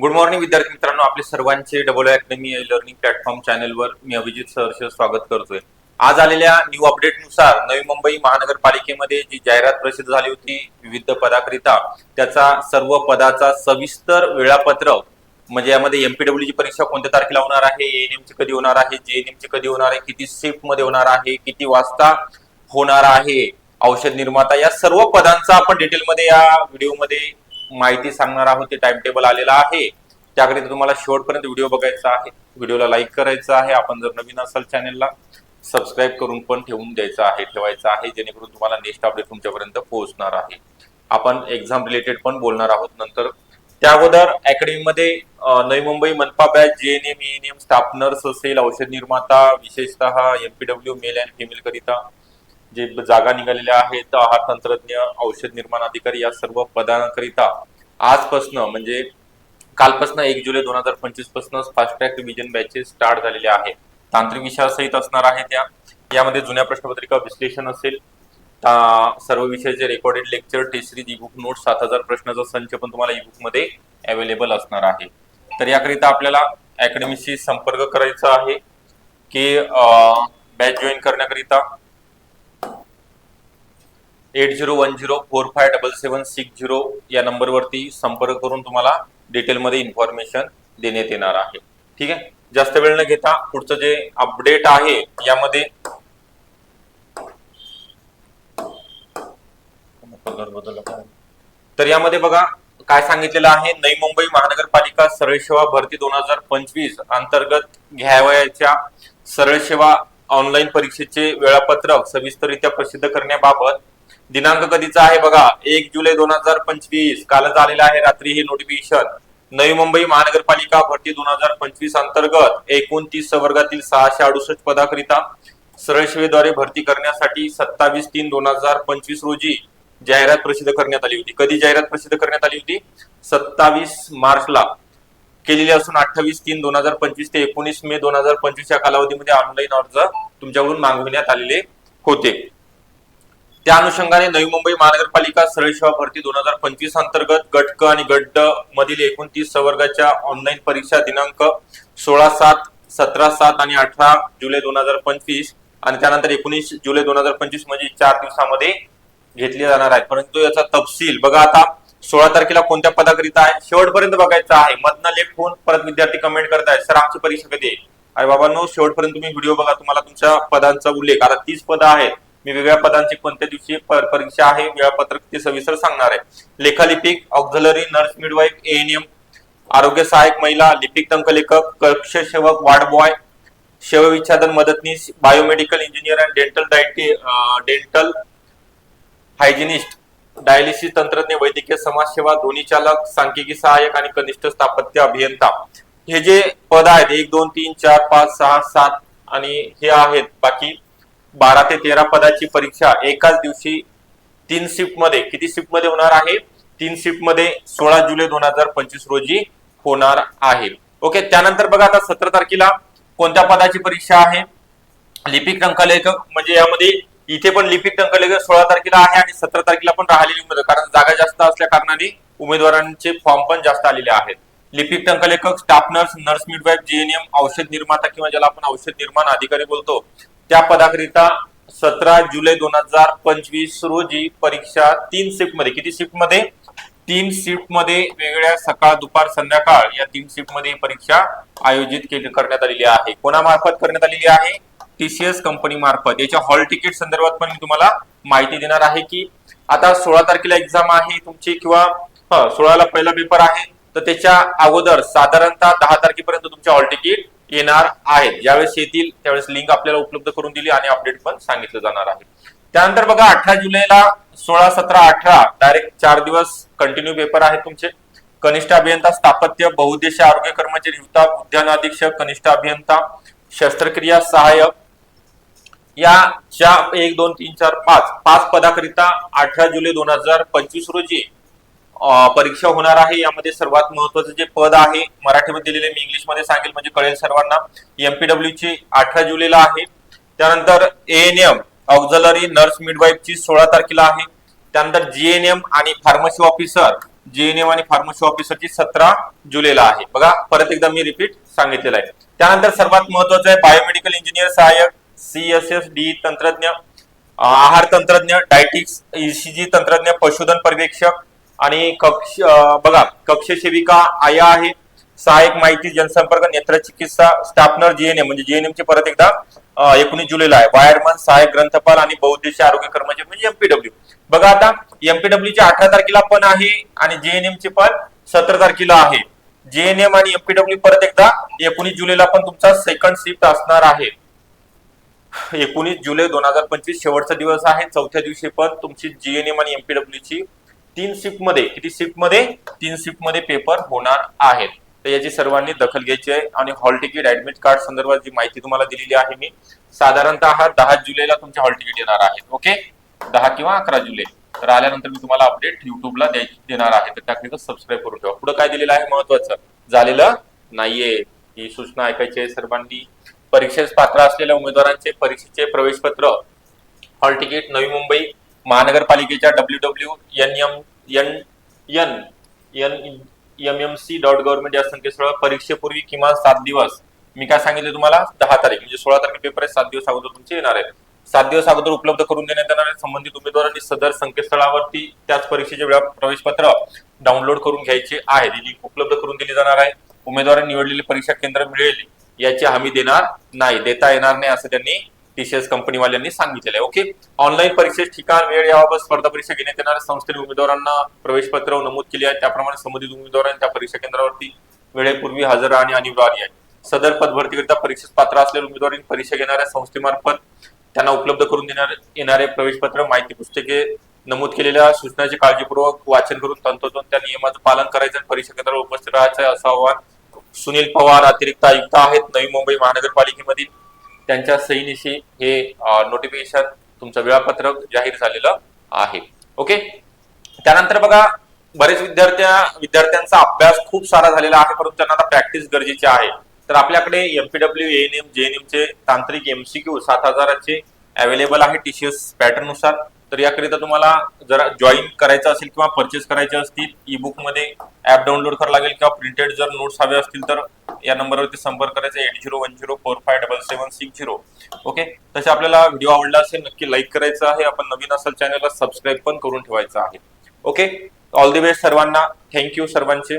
Good morning विद्यार्थी मित्रांनो. आपले सर्वांचे डबल अकॅडमी लर्निंग प्लॅटफॉर्म चॅनलवर मी अभिजित सहर्ष स्वागत करतोय. आज आलेल्या न्यू अपडेटनुसार नवी मुंबई महानगरपालिकेमध्ये जी जाहिरात प्रसिद्ध झाली होती विविध पदाकरिता त्याचा सर्व पदाचा सविस्तर वेळापत्रक म्हणजे यामध्ये एमपीडब्ल्यू ची परीक्षा कोणत्या तारखेला होणार आहे एएनएम ची कधी होणार आहे जेएनएम ची कधी होणार आहे किती शिफ्टमध्ये होणार आहे किती वाजता होणार आहे औषध निर्माता या सर्व पदांचा आपण डिटेलमध्ये या व्हिडिओमध्ये माहिती सांगणार आहोत ते टाइम टेबल आलेला आहे. त्याकरिता तुम्हाला शेवटपर्यंत व्हिडिओ बघायचा आहे. व्हिडिओला लाईक करायचं आहे. आपण जर नवीन असाल चॅनेलला सबस्क्राईब करून पण ठेवून द्यायचं आहे ठेवायचं आहे जेणेकरून तुम्हाला नेक्स्ट अपडेट तुमच्यापर्यंत पोहोचणार आहे. आपण एक्झाम रिलेटेड पण बोलणार आहोत नंतर. त्या अगोदर अकॅडमीमध्ये नवी मुंबई मनपा batch GNM ANM staff nurse असेल औषध निर्माता विशेषतः एमपीडब्ल्यू मेल अँड फिमेल करिता. जे जागा निघालेल्या आहेत आहार तंत्रज्ञ औषध निर्माण अधिकारी या सर्व पदांकरिता आजपासनं म्हणजे कालपासून एक जुलै दोन हजार पंचवीसपासून fast track revision batches start झालेले आहेत. तांत्रिक विषयासहित असणार आहे त्या यामध्ये जुन्या प्रश्नपत्रिका विश्लेषण असेल. सर्व विषयाचे recorded lecture test series e book note सात हजार प्रश्नाचा संच पण तुम्हाला ई बुकमध्ये अवेलेबल असणार आहे. तर याकरिता आपल्याला अकॅडमीशी संपर्क करायचा आहे. की बॅच जॉईन करण्याकरिता eight zero one zero four five double seven six zero या नंबरवरती संपर्क करून तुम्हाला डिटेलमध्ये इन्फॉर्मेशन देण्यात येणार आहे. ठीक आहे? जास्त वेळ न घेता पुढचं जे अपडेट आहे यामध्ये तर यामध्ये बघा काय सांगितलेलं आहे नवी मुंबई महानगरपालिका सरळ सेवा भरती दोन हजार पंचवीस अंतर्गत घ्यावयाच्या सरळ सेवा ऑनलाईन परीक्षेचे वेळापत्रक सविस्तररित्या प्रसिद्ध करण्याबाबत दिनांक कधीचा आहे बघा एक जुलै दोन हजार पंचवीस. कालच आलेला आहे रात्री हे नोटिफिकेशन नवी मुंबई महानगरपालिका भरती दोन हजार पंचवीस अंतर्गत एकोणतीस वर्गातील सहाशे अडुसष्ट पदाकरिता सरळ सेवेद्वारे भरती करण्यासाठी सत्तावीस तीन दोन हजार पंचवीस रोजी जाहिरात प्रसिद्ध करण्यात आली होती. कधी जाहिरात प्रसिद्ध करण्यात आली होती? सत्तावीस मार्चला. केलेली असून अठ्ठावीस तीन दोन हजार पंचवीस ते एकोणीस मे दोन हजार पंचवीस या कालावधीमध्ये ऑनलाईन अर्ज तुमच्याकडून मागविण्यात आलेले होते. त्या अनुषंगाने नवी मुंबई महानगरपालिका सरळ सेवा भरती दोन हजार पंचवीस अंतर्गत गट क आणि गट ड मधील एकोणतीस वर्गाच्या ऑनलाईन परीक्षा दिनांक सोळा सात सतरा सात आणि अठरा जुलै दोन हजार पंचवीस आणि त्यानंतर एकोणीस जुलै दोन हजार पंचवीस म्हणजे चार दिवसामध्ये घेतली जाणार आहे. परंतु याचा तपशील बघा आता सोळा तारखेला कोणत्या पदाकरिता आहे? शेवटपर्यंत बघायचं आहे. मधनं लेख होऊन परत विद्यार्थी कमेंट करतायत सर आमची परीक्षा कधी आहे? अरे बाबांनो शेवटपर्यंत तुम्ही व्हिडिओ बघा. तुम्हाला तुमच्या पदांचा उल्लेख. आता तीस पदं आहेत. मी वेगळ्या पदांची कोणत्या दिवशी परीक्षा आहे वेळापत्रक ते सविस्तर सांगणार आहे. लेखालिपिक ऑक्झलरी नर्स मिडवाईफ एएनएम आरोग्य सहाय्यक महिला लिपिक टंकलेखक कक्ष सेवक वार्ड बॉय शवविच्छादन मदतनीस बायोमेडिकल इंजिनियर अँड डेंटल डायटी डेंटल हायजिनिस्ट डायलिसिस तंत्रज्ञ वैद्यकीय समाजसेवा ध्वनी चालक सांख्यिकी सहाय्यक आणि कनिष्ठ स्थापत्य अभियंता. हे जे पद आहेत एक दोन तीन चार पाच सहा सात आणि हे आहेत बाकी बारा ते तेरा पदाची परीक्षा एकाच दिवशी तीन शिफ्टमध्ये. किती शिफ्टमध्ये होणार आहे? तीन शिफ्टमध्ये सोळा जुलै दोन हजार पंचवीस रोजी होणार आहे. ओके त्यानंतर बघा आता सतरा तारखेला कोणत्या पदाची परीक्षा आहे? लिपिक टंकलेखक म्हणजे यामध्ये इथे पण लिपिक टंकलेखक सोळा तारखेला आहे आणि सतरा तारखेला पण राहिलेली उमेदवार कारण जागा जास्त असल्या कारणाने उमेदवारांचे फॉर्म पण जास्त आलेले आहेत. लिपिक टंकलेखक staff nurse nurse midwife GNM औषध निर्माता किंवा ज्याला आपण औषध निर्माण अधिकारी बोलतो त्या पदाकरिता सतरा जुलै दोन हजार पंचवीस रोजी परीक्षा तीन शिफ्टमध्ये. किती शिफ्टमध्ये? तीन शिफ्टमध्ये वेगळ्या सकाळ दुपार संध्याकाळ या तीन शिफ्टमध्ये परीक्षा आयोजित केली करण्यात आलेली आहे. कोणामार्फत करण्यात आलेली आहे? टीसीएस कंपनी मार्फत. याच्या हॉल तिकीट संदर्भात पण मी तुम्हाला माहिती देणार आहे की आता सोळा तारखेला एक्झाम आहे तुमची किंवा सोळाला पहिला पेपर आहे. तर त्याच्या अगोदर साधारणतः दहा तारखेपर्यंत तुमचे हॉल तिकीट येणार आहेत. ज्यावेळेस येतील त्यावेळेस लिंक आपल्याला उपलब्ध करून दिली आणि अपडेट पण सांगितलं जाणार आहे. त्यानंतर बघा अठरा जुलैला सोळा सतरा अठरा डायरेक्ट चार दिवस कंटिन्यू पेपर आहेत तुमचे. कनिष्ठ अभियंता स्थापत्य बहुद्देशीय आरोग्य कर्मचारी विभाग उद्यान अधीक्षक कनिष्ठ अभियंता शस्त्रक्रिया सहाय्यक. या च्या एक दोन तीन चार पाच पाच पदाकरिता अठरा जुलै दोन हजार पंचवीस रोजी परीक्षा होणार आहे. यामध्ये सर्वात महत्वाचं जे पद आहे मराठीमध्ये दिलेले मी इंग्लिशमध्ये सांगेल म्हणजे कळेल सर्वांना. एमपीडब्ल्यू ची अठरा जुलैला आहे. त्यानंतर एएनएम ऑक्झलरी नर्स मिडवाईफ ची सोळा तारखेला आहे. त्यानंतर जीएनएम आणि फार्मसी ऑफिसर जीएनएम आणि फार्मसी ऑफिसरची सतरा जुलैला आहे. बघा परत एकदा मी रिपीट सांगितलेलं आहे. त्यानंतर सर्वात महत्वाचं आहे बायोमेडिकल इंजिनियर सहाय्यक सी एस एस डी तंत्रज्ञ आहार तंत्रज्ञ डायटिक्स ईसीजी तंत्रज्ञ पशुधन पर्यवेक्षक आणि कक्ष बघा कक्ष सेविका आया आहे सहाय्यक माहिती जनसंपर्क नेत्रचिकित्सा स्टाफनर जीएनएम म्हणजे जीएनएम चे परत एकदा एकोणीस जुलैला आहे. वायरमन सहाय्यक ग्रंथपाल आणि बहुउद्देशीय आरोग्य कर्मचारी म्हणजे एमपीडब्ल्यू बघा आता एमपीडब्ल्यू ची अठरा तारखेला पण आहे आणि जेएनएम चे पण सतरा तारखेला आहे. जेएनएम आणि एमपीडब्ल्यू परत एकदा एकोणीस जुलैला पण तुमचा सेकंड शिफ्ट असणार आहे. एकोणीस जुलै दोन हजार पंचवीस शेवटचा दिवस आहे. चौथ्या दिवशी पण तुमची जीएनएम आणि एमपीडब्ल्यू ची तीन शिफ्टमध्ये किती शिफ्टमध्ये? तीन शिफ्टमध्ये पेपर होणार आहेत. तर याची सर्वांनी दखल घ्यायची आहे आणि हॉल तिकीट ऍडमिट कार्ड संदर्भात जी माहिती तुम्हाला दिलेली आहे मी साधारणतः दहा जुलैला तुमचे हॉल तिकीट येणार आहेत ओके दहा किंवा अकरा जुलै. तर आल्यानंतर मी तुम्हाला अपडेट युट्यूबला देणार आहे. तर त्याकरिता सबस्क्राईब करून ठेवा. पुढे काय दिलेलं आहे महत्वाचं? झालेलं नाहीये. ही सूचना ऐकायची आहे सर्वांनी. परीक्षेस पात्र असलेल्या उमेदवारांचे परीक्षेचे प्रवेश पत्र हॉल तिकीट नवी मुंबई महानगरपालिकेच्या W W N M N N N M M C dot government या संकेतस्थळावर परीक्षेपूर्वी किमान सात दिवस. मी काय सांगितले तुम्हाला? दहा तारीख म्हणजे सोळा तारीख पेपर आहे सात दिवस अगोदर तुमचे येणार आहे सात दिवस अगोदर उपलब्ध करून देण्यात येणार आहे संबंधित उमेदवारांनी सदर संकेतस्थळावरती त्याच परीक्षेचे वेळा प्रवेशपत्र डाउनलोड करून घ्यायचे आहे जी उपलब्ध करून दिली जाणार आहे. उमेदवारांनी निवडलेले परीक्षा केंद्र मिळेल याची हमी देणार नाही देता येणार नाही असं त्यांनी टीसीएस कंपनीवाल्यांनी सांगितलेलं आहे. ओके ऑनलाईन परीक्षेचे ठिकाण वेळ याबाबत स्पर्धा परीक्षा घेण्यात येणाऱ्या संस्थेने उमेदवारांना प्रवेशपत्र नमूद केली आहे. त्याप्रमाणे संबंधित उमेदवारांनी त्या परीक्षा केंद्रावरती वेळेपूर्वी हजर राहणे अनिवार्य आहे. सदर पद भरतीकरिता परीक्षेस पात्र असलेल्या उमेदवारांनी परीक्षा घेणाऱ्या संस्थेमार्फत त्यांना उपलब्ध करून देणार येणारे प्रवेशपत्र माहिती पुस्तके नमूद केलेल्या सूचनाचे काळजीपूर्वक वाचन करून तंतोतंत त्या नियमाचं पालन करायचं आणि परीक्षा केंद्रावर उपस्थित राहायचं असं आवाहन सुनील पवार अतिरिक्त आयुक्त आहेत. नवी मुंबई महानगरपालिकेमधील त्यांच्या सहीनिशी हे नोटिफिकेशन तुमचं वेळापत्रक जाहीर झालेलं आहे. ओके त्यानंतर बघा बरेच विद्यार्थ्या विद्यार्थ्यांचा अभ्यास खूप सारा झालेला आहे परंतु त्यांना आता प्रॅक्टिस गरजेची आहे. तर आपल्याकडे एमपीडब्ल्यू एएनएम जेएनएम चे तांत्रिक एमसीक्यू सात हजाराचे अवेलेबल आहे टीसीएस पॅटर्ननुसार तर याकरिता तुम्हाला जरा जॉईन करायचं असेल किंवा परचेस करायचे असतील ई बुकमध्ये ऍप डाउनलोड करावं लागेल किंवा प्रिंटेड जर नोट्स हवे असतील तर या नंबरवरती संपर्क करायचा eight zero one zero four five double seven six zero okay तसे आपल्याला व्हिडिओ आवडला असेल नक्की लाईक करायचं आहे. आपण नवीन असेल चॅनलला सबस्क्राईब पण करून ठेवायचं आहे. ओके ऑल दी बेस्ट सर्वांना. थँक्यू सर्वांचे.